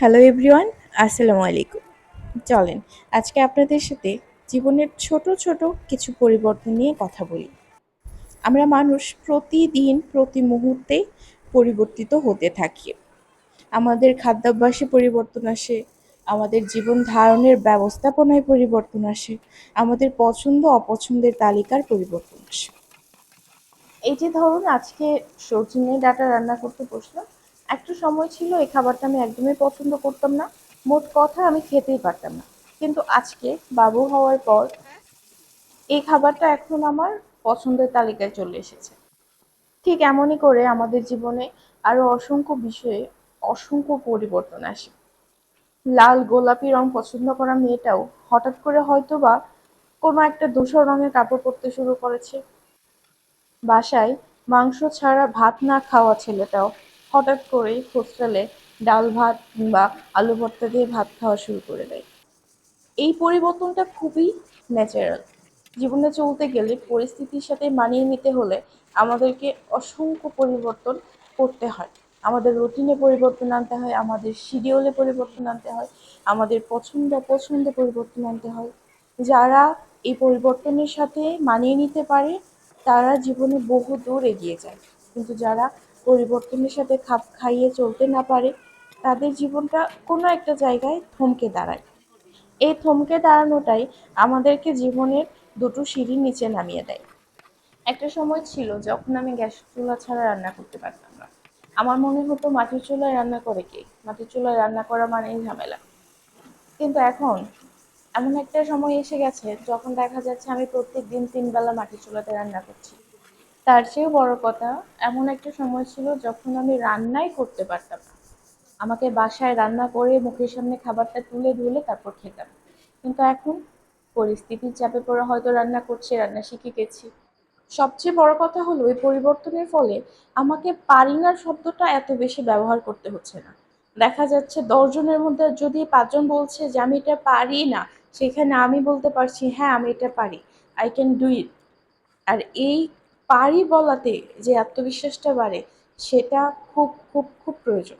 Hello everyone, আসসালামু আলাইকুম। চলেন, আজকে আপনাদের সাথে জীবনের ছোট ছোট কিছু পরিবর্তন নিয়ে কথা বলি। আমরা মানুষ প্রতিদিন, প্রতি মুহূর্তে পরিবর্তিত হতে থাকি। আমাদের খাদ্যাভ্যাসে পরিবর্তন আসে, আমাদের জীবন ধারণের ব্যবস্থাপনায় পরিবর্তন আসে, আমাদের পছন্দ, অপছন্দের তালিকার পরিবর্তন আসে। এই যে ধরুন, আজকে সজনে ডাটা রান্না করতে বসলাম। একটা সময় ছিল, এই খাবারটা আমি একদমই পছন্দ করতাম না। মোট কথা আমি খেতেই পারতাম না। কিন্তু আজকে বাবু হওয়ার পর এই খাবারটা এখন আমার পছন্দের তালিকায় চলে এসেছে। ঠিক এমনই করে আমাদের জীবনে আরও অসংখ্য বিষয়ে অসংখ্য পরিবর্তন আসে। লাল গোলাপি রং পছন্দ করা মেয়েটাও হঠাৎ করে হয়তো বা কোনো একটা ধূসর রঙের কাপড় পরতে শুরু করেছে। বাসায় মাংস ছাড়া ভাত না খাওয়া ছেলেটাও হঠাৎ করেই হোস্টেলে ডাল ভাত কিংবা আলু ভর্তা দিয়ে ভাত খাওয়া শুরু করে দেয়। এই পরিবর্তনটা খুবই ন্যাচারাল জীবনে চলতে গেলে পরিস্থিতির সাথে মানিয়ে নিতে হলে আমাদেরকে অসংখ্য পরিবর্তন করতে হয়। আমাদের রুটিনে পরিবর্তন আনতে হয়, আমাদের শিডিউলে পরিবর্তন আনতে হয়, আমাদের পছন্দ অপছন্দে পরিবর্তন আনতে হয়। যারা এই পরিবর্তনের সাথে মানিয়ে নিতে পারে, তারা জীবনে বহু দূর এগিয়ে যায়। কিন্তু যারা পরিবর্তনের সাথে খাপ খাইয়ে চলতে না পারে, তাদের জীবনটা কোনো একটা জায়গায় থমকে দাঁড়ায়। এই থমকে দাঁড়ানোটাই আমাদেরকে জীবনের দুটো সিঁড়ির নিচে নামিয়ে দেয়। একটা সময় ছিল যখন আমি গ্যাস চুলা ছাড়া রান্না করতে পারতাম না। আমার মনে হতো মাটির চুলায় রান্না করে কে? মাটির চুলায় রান্না করা মানেই ঝামেলা। কিন্তু এখন এমন একটা সময় এসে গেছে যখন দেখা যাচ্ছে আমি প্রত্যেক দিন তিন বেলা মাটির চুলাতে রান্না করছি। তার চেয়েও বড় কথা, এমন একটা সময় ছিল যখন আমি রান্নাই করতে পারতাম না। আমাকে বাসায় রান্না করে মুখের সামনে খাবারটা তুলে ধুলে তারপর খেতাম। কিন্তু এখন পরিস্থিতির চাপে পড়ে হয়তো রান্না করছি, রান্না শিখে গেছি। সবচেয়ে বড় কথা হলো এই পরিবর্তনের ফলে আমাকে পারি না শব্দটা এত বেশি ব্যবহার করতে হচ্ছে না। দেখা যাচ্ছে দশজনের মধ্যে যদি পাঁচজন বলছে যে, আমি এটা পারি না, সেখানে আমি বলতে পারছি হ্যাঁ আমি এটা পারি। আই ক্যান ডু ইট আর এই পারি বলাতে যে আত্মবিশ্বাসটা বাড়ে সেটা খুব খুব খুব প্রয়োজন।